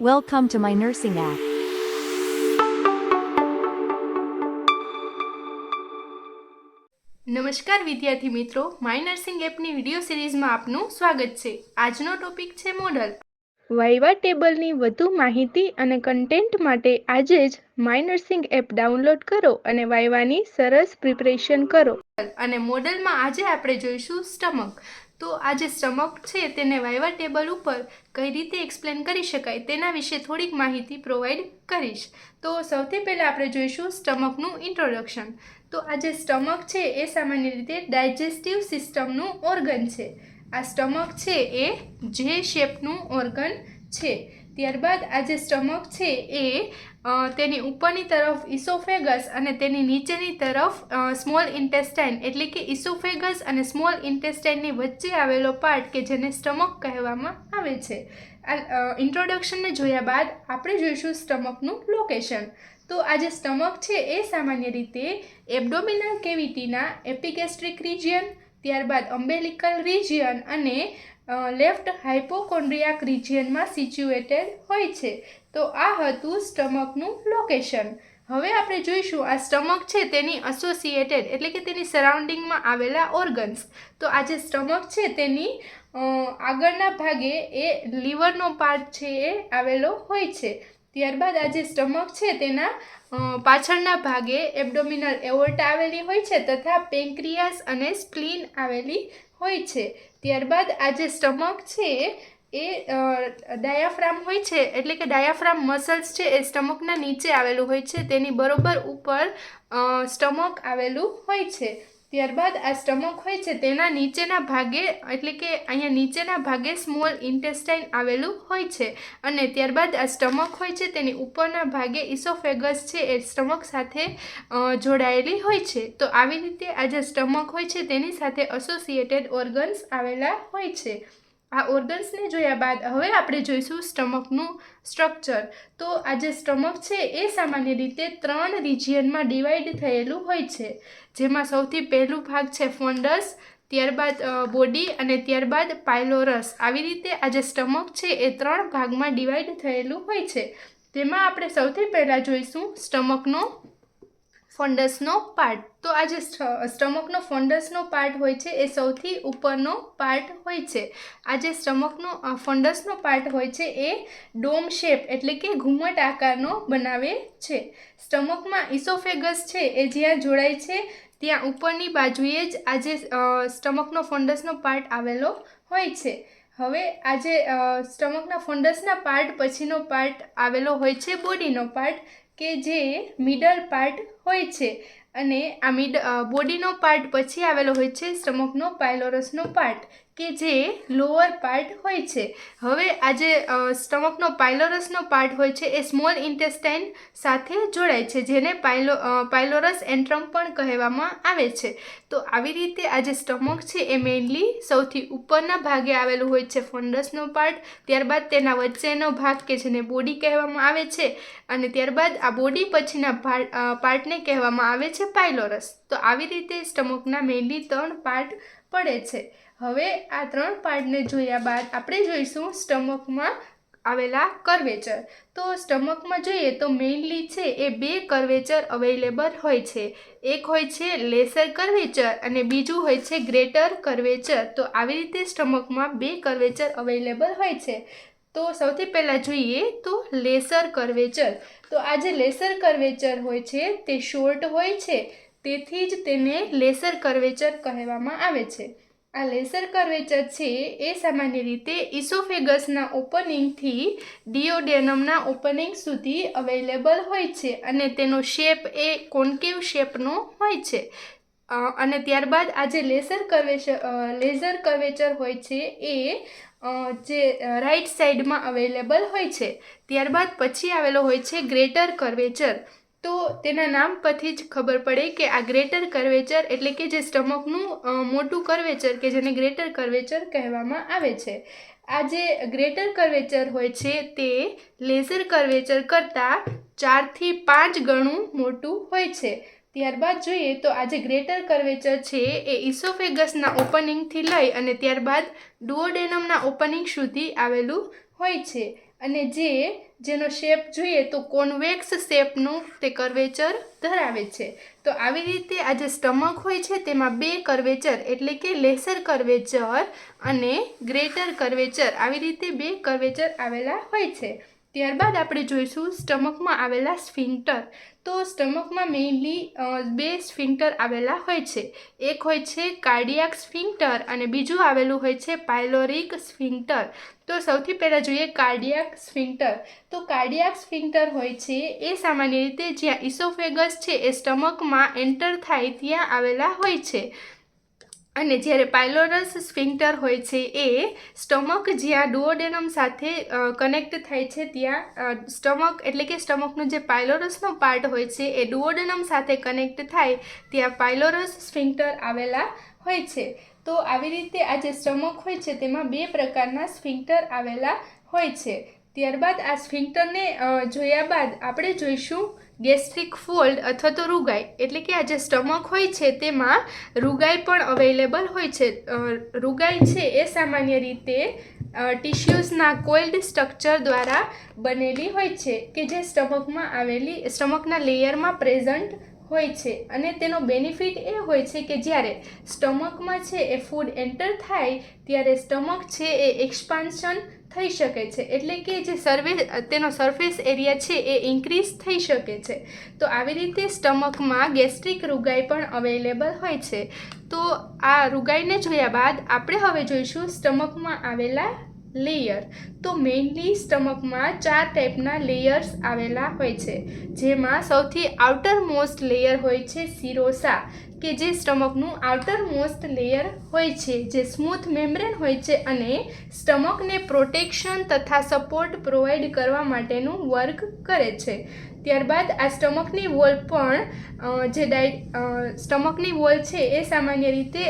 Welcome to my nursing app. નમસ્કાર વિદ્યાર્થી મિત્રો માય નર્સિંગ એપની વીડિયો સિરીઝમાં આપનું સ્વાગત છે. આજનો ટોપિક છે મોડલ વાઇવા ટેબલની વધુ માહિતી અને કન્ટેન્ટ માટે આજે જ માય નર્સિંગ એપ ડાઉનલોડ કરો અને વાઇવાની સરસ પ્રિપરેશન કરો. અને મોડલમાં આજે આપણે જોઈશું સ્ટમક. તો આ જે સ્ટમક છે તેને વાયવા ટેબલ ઉપર કઈ રીતે એક્સપ્લેન કરી શકાય તેના વિશે થોડીક માહિતી પ્રોવાઈડ કરીશ. તો સૌથી પહેલાં આપણે જોઈશું સ્ટમકનું ઇન્ટ્રોડક્શન તો આ જે સ્ટમક છે એ સામાન્ય રીતે ડાયજેસ્ટિવ સિસ્ટમનું ઓર્ગન છે. આ સ્ટમક છે એ જે શેપનું ઓર્ગન છે. ત્યારબાદ આ જે સ્ટમક છે એ તેની ઉપરની તરફ ઇસોફેગસ અને તેની નીચેની તરફ સ્મોલ ઇન્ટેસ્ટાઇન એટલે કે ઇસોફેગસ અને સ્મોલ ઇન્ટેસ્ટાઇનની વચ્ચે આવેલો પાર્ટ કે જેને સ્ટમક કહેવામાં આવે છે. આ ઇન્ટ્રોડક્શનને જોયા બાદ આપણે જોઈશું સ્ટમકનું લોકેશન. તો આ જે સ્ટમક છે એ સામાન્ય રીતે એબડોમિનલ કેવિટીના એપિગેસ્ટ્રિક રિજિયન ત્યારબાદ અમ્બેલિકલ રિજિયન અને લેફ્ટ હાઇપોકોન્ડ્રિયાક રિજિયનમાં સિચ્યુએટેડ હોય છે. તો આ હતું સ્ટમકનું લોકેશન હવે આપણે જોઈશું આ સ્ટમક છે તેની અસોસિએટેડ એટલે કે તેની સરાઉન્ડિંગમાં આવેલા ઓર્ગન્સ તો આ જે સ્ટમક છે તેની આગળના ભાગે એ લીવરનો પાર્ટ છે એ આવેલો હોય છે. ત્યારબાદ આ જે સ્ટમક છે તેના પાછળના ભાગે એબડોમિનલ એવોર્ટા આવેલી હોય છે તથા પેન્ક્રિયાસ અને સ્પ્લીન આવેલી હોય છે. ત્યારબાદ આ જે સ્ટમક છે એ ડાયાફ્રામ હોય છે, એટલે કે ડાયાફ્રામ મસલ્સ છે એ સ્ટમકના નીચે આવેલું હોય છે. તેની બરોબર ઉપર સ્ટમક આવેલું હોય છે. ત્યારબાદ આ સ્ટમક હોય છે, તેના નીચેના ભાગે, એટલે કે અહીંયા નીચેના ભાગે સ્મોલ ઇન્ટેસ્ટાઇન આવેલું હોય છે. અને ત્યારબાદ આ સ્ટમક હોય છે, તેની ઉપરના ભાગે ઇસોફેગસ છે, એ સ્ટમક સાથે જોડાયેલી હોય છે. તો આવી રીતે આ જે સ્ટમક હોય છે, તેની સાથે એસોસિએટેડ ઓર્ગન્સ આવેલા હોય છે. આ ઓર્ગન્સને જોયા બાદ હવે આપણે જોઈશું સ્ટમકનું સ્ટ્રક્ચર તો આ જે સ્ટમક છે એ સામાન્ય રીતે ત્રણ રિજિયનમાં ડિવાઈડ થયેલું હોય છે. જેમાં સૌથી પહેલું ભાગ છે ફોન્ડસ ત્યારબાદ બોડી અને ત્યારબાદ પાયલોરસ આવી રીતે આ જે સ્ટમક છે એ ત્રણ ભાગમાં ડિવાઈડ થયેલું હોય છે. તેમાં આપણે સૌથી પહેલાં જોઈશું સ્ટમકનો ફંડસનો પાર્ટ. તો આ જે સ્ટ- સ્ટમકનો ફોન્ડસનો પાર્ટ હોય છે, એ સૌથી ઉપરનો પાર્ટ હોય છે. આ જે સ્ટમકનો ફોન્ડસનો પાર્ટ હોય છે, એ ડોમ શેપ એટલે કે ઘુમટ આકારનો બનાવે છે. સ્ટમકમાં ઇસોફેગસ છે, એ જ્યાં જોડાય છે, ત્યાં ઉપરની બાજુએ જ આ જે સ્ટમકનો ફોન્ડસનો પાર્ટ આવેલો હોય છે. હવે આજે સ્ટમકના ફોન્ડસના પાર્ટ પછીનો પાર્ટ આવેલો હોય છે, બોડીનો પાર્ટ કે જે મિડલ પાર્ટ હોય છે. અને આ મિડ બોડીનો પાર્ટ પછી આવેલો હોય છે સ્ટમકનો પાયલોરસનો પાર્ટ કે જે લોઅર પાર્ટ હોય છે. હવે આ જે સ્ટમકનો પાયલોરસનો પાર્ટ હોય છે, એ સ્મોલ ઇન્ટેસ્ટાઇન સાથે જોડાય છે, જેને પાયલો પાયલોરસ એન્ટ્રમ પણ કહેવામાં આવે છે. તો આવી રીતે આ જે સ્ટમક છે, એ મેઇનલી સૌથી ઉપરના ભાગે આવેલું હોય છે ફંડસનો પાર્ટ ત્યારબાદ તેના વચ્ચેનો ભાગ કે જેને બોડી કહેવામાં આવે છે, અને ત્યારબાદ આ બોડી પછીના પાર્ટ પાર્ટને કહેવામાં આવે છે પાયલોરસ તો આવી રીતે સ્ટમકના મેઇનલી ત્રણ પાર્ટ પડે છે. હવે આ ત્રણ પાર્ટને જોયા બાદ આપણે જોઈશું સ્ટમકમાં આવેલા કર્વેચર. તો સ્ટમકમાં જોઈએ તો મેઇનલી છે એ બે કર્વેચર અવેલેબલ હોય છે. એક હોય છે લેસર કર્વેચર અને બીજું હોય છે ગ્રેટર કર્વેચર. તો આવી રીતે સ્ટમકમાં બે કર્વેચર અવેલેબલ હોય છે. તો સૌથી પહેલાં જોઈએ તો લેસર કર્વેચર. તો આ જે લેસર કર્વેચર હોય છે તે શોર્ટ હોય છે. તેથી જ તેને લેસર કર્વેચર કહેવામાં આવે છે. આ લેસર કર્વેચર છે એ સામાન્ય રીતે ઇસોફેગસના ઓપનિંગથી ડિયોડેનમના ઓપનિંગ સુધી અવેલેબલ હોય છે અને તેનો શેપ એ કોન્કેવ શેપનો હોય છે. અને ત્યારબાદ આ જે લેસર કર્વેચર લેઝર કર્વેચર હોય છે એ જે રાઈટ સાઈડમાં અવેલેબલ હોય છે. ત્યારબાદ પછી આવેલો હોય છે ગ્રેટર કર્વેચર. તો તેના નામ પરથી જ ખબર પડે કે આ ગ્રેટર કર્વેચર એટલે કે જે સ્ટમકનું મોટું કર્વેચર કે જેને ગ્રેટર કર્વેચર કહેવામાં આવે છે. આ જે ગ્રેટર કર્વેચર હોય છે તે લેઝર કર્વેચર કરતાં ચારથી પાંચ ગણું મોટું હોય છે. ત્યારબાદ જોઈએ તો આ જે ગ્રેટર કર્વેચર છે એ ઇસોફેગસના ઓપનિંગથી લઈ અને ત્યારબાદ ડુઓડેનમના ઓપનિંગ સુધી આવેલું હોય છે. અને જે, જેનો શેપ જોઈએ તો કોન્વેક્સ શેપનું તે કર્વેચર ધરાવે છે. તો આવી રીતે આ જે સ્ટમક હોય છે તેમાં બે કર્વેચર એટલે કે લેસર કર્વેચર અને ગ્રેટર કર્વેચર આવી રીતે બે કર્વેચર આવેલા હોય છે. ત્યારબાદ આપણે જોઈશું સ્ટમકમાં આવેલા સ્ફિન્ટર. તો સ્ટમકમાં મેઇનલી બે સ્ફિન્ટર આવેલા હોય છે. એક હોય છે કાર્ડિયાક સ્ફિન્ટર અને બીજું આવેલું હોય છે પાયલોરિક સ્ફિન્ટર. તો સૌથી પહેલાં જોઈએ કાર્ડિયાક સ્ફિન્ટર. તો કાર્ડિયાક સ્ફિન્ટર હોય છે એ સામાન્ય રીતે જ્યાં ઇસોફેગસ છે એ સ્ટમકમાં એન્ટર થાય ત્યાં આવેલા હોય છે. અને જ્યારે પાયલોરસ સ્ફિન્ક્ટર હોય છે, એ સ્ટમક જ્યાં ડુઓડેનમ સાથે કનેક્ટ થાય છે, ત્યાં સ્ટમક એટલે કે સ્ટમકનો જે પાયલોરસનો પાર્ટ હોય છે, એ ડુઓડેનમ સાથે કનેક્ટ થાય, ત્યાં પાયલોરસ સ્ફિન્ક્ટર આવેલા હોય છે. તો આવી રીતે આ જે સ્ટમક હોય છે, તેમાં બે પ્રકારના સ્ફિન્ક્ટર આવેલા હોય છે. ત્યારબાદ આ સ્ફિન્ક્ટરને જોયા બાદ આપણે જોઈશું ગેસ્ટ્રિક ફોલ્ડ અથવા તો રૂગાઈ, એટલે કે આ જે સ્ટમક હોય છે તેમાં રૂગાઈ પણ અવેલેબલ હોય છે. રૂગાઈ છે એ સામાન્ય રીતે ટિશ્યુઝના કોઇલ્ડ સ્ટ્રક્ચર દ્વારા બનેલી હોય છે, કે જે સ્ટમકમાં આવેલી, સ્ટમકના લેયરમાં પ્રેઝન્ટ હોય છે. અને તેનો બેનિફિટ એ હોય છે કે જ્યારે સ્ટમકમાં છે એ ફૂડ એન્ટર થાય, ત્યારે સ્ટમક છે એ એક્સપાન્શન થઈ શકે છે. એટલે કે જે સર્વે તેનો સરફેસ એરિયા છે એ ઇન્ક્રીઝ થઈ શકે છે. તો આવી રીતે સ્ટમકમાં ગેસ્ટ્રિક રૂગાઈ પણ અવેલેબલ હોય છે. તો આ રૂગાઈને જોયા બાદ આપણે હવે જોઈશું સ્ટમકમાં આવેલા લેયર. તો મેઇનલી સ્ટમકમાં ચાર ટાઈપના લેયર્સ આવેલા હોય છે. જેમાં સૌથી આઉટર મોસ્ટ લેયર હોય છે સિરોસા કે જે સ્ટમકનું આઉટર મોસ્ટ લેયર હોય છે, જે સ્મૂથ મેમ્બ્રેન હોય છે અને સ્ટમકને પ્રોટેક્શન તથા સપોર્ટ પ્રોવાઈડ કરવા માટેનું વર્ક કરે છે. ત્યારબાદ આ સ્ટમકની વોલ પણ જે ડાય સ્ટમકની વોલ છે એ સામાન્ય રીતે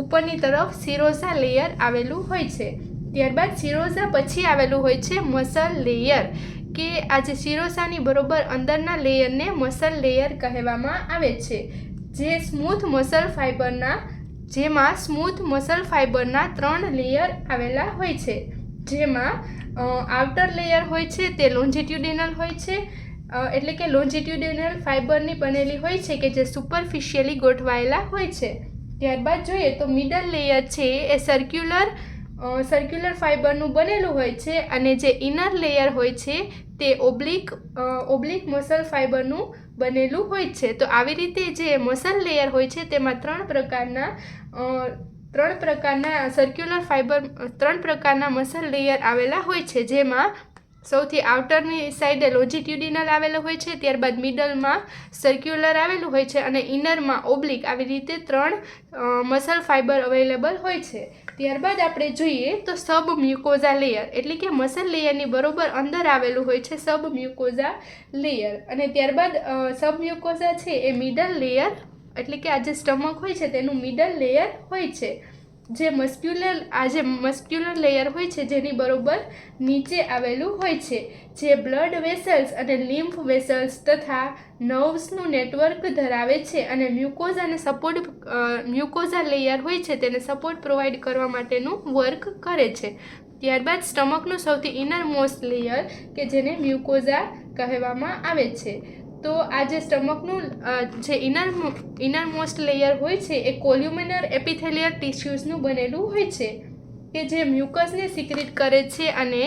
ઉપરની તરફ સિરોસા લેયર આવેલું હોય છે. ત્યારબાદ સિરોસા પછી આવેલું હોય છે મસલ લેયર, કે આ જે સિરોસાની બરોબર અંદરના લેયરને મસલ લેયર કહેવામાં આવે છે, જે સ્મૂથ મસલ ફાઇબરના, જેમાં સ્મૂથ મસલ ફાઇબરના ત્રણ લેયર આવેલા હોય છે, જેમાં આઉટર લેયર હોય છે, તે લોન્જિટ્યુડિનલ હોય છે એટલે કે લોન્જિટ્યુડિનલ ફાઇબરની બનેલી હોય છે કે જે સુપરફિશિયલી ગોઠવાયેલા હોય છે. ત્યારબાદ જોઈએ તો મિડલ લેયર છે એ સર્ક્યુલર સર્ક્યુલર ફાઇબરનું બનેલું હોય છે અને જે ઇનર લેયર હોય છે તે ઓબ્લિક ઓબ્લિક મસલ ફાઇબરનું બનેલું હોય છે. તો આવી રીતે જે મસલ લેયર હોય છે તેમાં ત્રણ પ્રકારના ત્રણ પ્રકારના સર્ક્યુલર ફાઇબર ત્રણ પ્રકારના મસલ લેયર આવેલા હોય છે જેમાં સૌથી આઉટરની સાઈડે લોજિટ્યુડિનલ આવેલો હોય છે, ત્યારબાદ મિડલમાં સર્ક્યુલર આવેલું હોય છે અને ઇનરમાં ઓબ્લિક આવી રીતે ત્રણ મસલ ફાઇબર અવેલેબલ હોય છે. ત્યારબાદ આપણે જોઈએ તો સબ મ્યુકોઝા લેયર એટલે કે મસલ લેયરની બરોબર અંદર આવેલું હોય છે સબ મ્યુકોઝા લેયર અને ત્યારબાદ સબ મ્યુકોઝા છે એ મિડલ લેયર એટલે કે આ જે સ્ટમક હોય છે તેનું મિડલ લેયર હોય છે. જે મસ્ક્યુલર, આ જે મસ્ક્યુલર લેયર હોય છે, જેની બરોબર નીચે આવેલું હોય છે, જે બ્લડ વેસલ્સ અને લિમ્ફ વેસલ્સ તથા નર્વ્સનું નેટવર્ક ધરાવે છે અને મ્યુકોઝાને સપોર્ટ મ્યુકોઝા લેયર હોય છે, તેને સપોર્ટ પ્રોવાઈડ કરવા માટેનું વર્ક કરે છે. ત્યારબાદ સ્ટમકનું સૌથી ઇનર મોસ્ટ લેયર કે જેને મ્યુકોઝા કહેવામાં આવે છે. તો આ જે સ્ટમકનું જે ઇનર ઇનર મોસ્ટ લેયર હોય છે, એ કોલ્યુમિનર એપિથેલિયર ટિશ્યુઝનું બનેલું હોય છે, કે જે મ્યુકસને સિક્રિટ કરે છે અને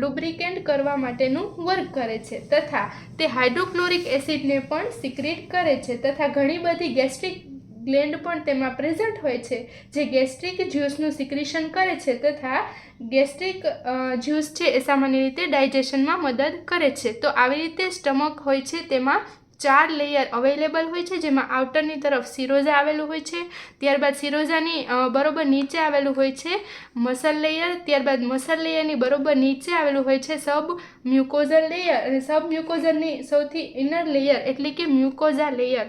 લુબ્રિકેન્ટ કરવા માટેનું વર્ક કરે છે, તથા તે હાઇડ્રોક્લોરિક એસિડને પણ સિક્રિટ કરે છે, તથા ઘણી બધી ગેસ્ટ્રિક ગ્લેન્ડ પણ તેમાં પ્રેઝન્ટ હોય છે, જે ગેસ્ટ્રિક જ્યુસનું સિક્રિશન કરે છે તથા ગેસ્ટ્રિક જ્યુસ છે એ સામાન્ય રીતે ડાયજેશનમાં મદદ કરે છે. તો આવી રીતે સ્ટમક હોય છે તેમાં ચાર લેયર અવેલેબલ હોય છે, જેમાં આઉટરની તરફ સિરોઝા આવેલું હોય છે, ત્યારબાદ સિરોઝાની બરોબર નીચે આવેલું હોય છે મસલ લેયર, ત્યારબાદ મસલ લેયરની બરોબર નીચે આવેલું હોય છે સબ મ્યુકોઝલ લેયર અને સબ મ્યુકોઝલની સૌથી ઇનર લેયર એટલે કે મ્યુકોઝા લેયર.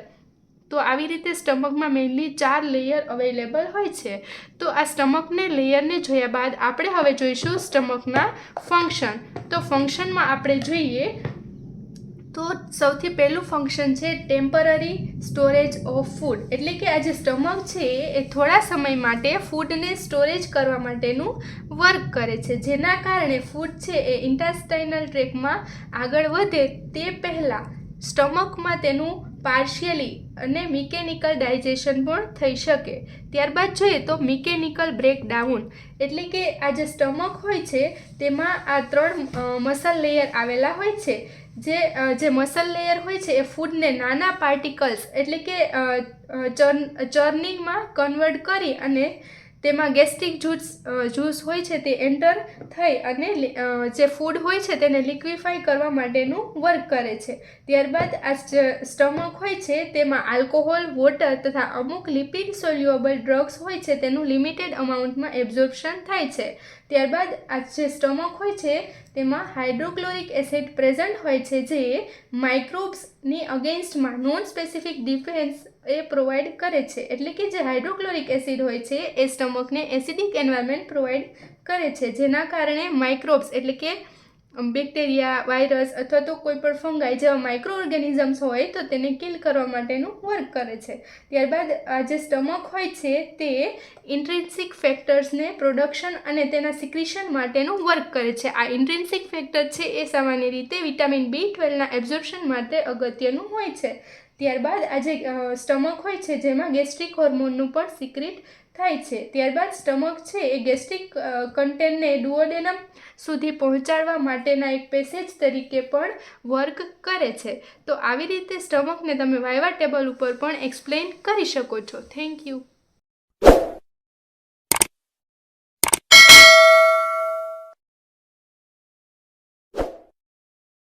તો આવી રીતે સ્ટમકમાં મેઇનલી ચાર લેયર અવેલેબલ હોય છે. તો આ સ્ટમકને લેયરને જોયા બાદ આપણે હવે જોઈશું સ્ટમકના ફંક્શન તો ફંક્શનમાં આપણે જોઈએ તો સૌથી પહેલું ફંક્શન છે ટેમ્પરરી સ્ટોરેજ ઓફ ફૂડ એટલે કે આ જે સ્ટમક છે એ થોડા સમય માટે ફૂડને સ્ટોરેજ કરવા માટેનું વર્ક કરે છે. જેના કારણે ફૂડ છે એ ઇન્ટાસ્ટાઇનલ ટ્રેકમાં આગળ વધે તે પહેલાં સ્ટમકમાં તેનું પાર્શિયલી અને મિકેનિકલ ડાયજેશન પણ થઈ શકે. ત્યારબાદ જોઈએ તો મિકેનિકલ બ્રેકડાઉન એટલે કે આ જે સ્ટમક હોય છે, તેમાં આ ત્રણ મસલ લેયર આવેલા હોય છે. જે જે મસલ લેયર હોય છે, એ ફૂડને નાના પાર્ટિકલ્સ એટલે કે ચર્ન, ચર્નિંગમાં કન્વર્ટ કરી અને તેમાં ગેસ્ટ્રિક જ્યુસ જ્યુસ હોય છે તે એન્ટર થઈ અને જે ફૂડ હોય છે તેને લિક્વિફાઈ કરવા માટેનું વર્ક કરે છે. ત્યારબાદ આ જે સ્ટમક હોય છે તેમાં આલ્કોહોલ, વોટર તથા અમુક લિપિડ સોલ્યુએબલ ડ્રગ્સ હોય છે તેનું લિમિટેડ અમાઉન્ટમાં એબ્ઝોર્પ્શન થાય છે. ત્યારબાદ આ જે સ્ટમક હોય છે તેમાં હાઇડ્રોક્લોરિક એસિડ પ્રેઝન્ટ હોય છે જે માઇક્રોબ્સની અગેન્સ્ટમાં નોન સ્પેસિફિક ડિફેન્સ એ પ્રોવાઈડ કરે છે. એટલે કે જે હાઇડ્રોક્લોરિક એસિડ હોય છે, એ સ્ટમકને એસિડિક એન્વાયરમેન્ટ પ્રોવાઈડ કરે છે. જેના કારણે માઇક્રોબ્સ એટલે કે બેક્ટેરિયા, વાયરસ અથવા તો કોઈ પણ ફંગાઈ જેવા માઇક્રો ઓર્ગેનિઝમ્સ હોય તો તેને કિલ કરવા માટેનું વર્ક કરે છે. ત્યારબાદ આ જે સ્ટમક હોય છે, તે ઇન્ટ્રિન્સિક ફેક્ટર્સને પ્રોડક્શન અને તેના સિક્રિશન માટેનું વર્ક કરે છે. આ ઇન્ટ્રિન્સિક ફેક્ટર છે એ સામાન્ય રીતે વિટામિન બી ટ્વેલ્વના એબ્ઝોર્પ્શન માટે અગત્યનું હોય છે. ત્યારબાદ આ જે સ્ટમક હોય છે, જેમાં ગેસ્ટ્રિક હોર્મોનનું પણ સિક્રિટ થાય છે. ત્યારબાદ સ્ટમક છે, એ ગેસ્ટ્રિક કન્ટેનને ડુઓડેનમ સુધી પહોંચાડવા માટેના એક પેસેજ તરીકે પણ વર્ક કરે છે. તો આવી રીતે સ્ટમકને તમે વાયવા ટેબલ ઉપર પણ એક્સપ્લેન કરી શકો છો. Thank you.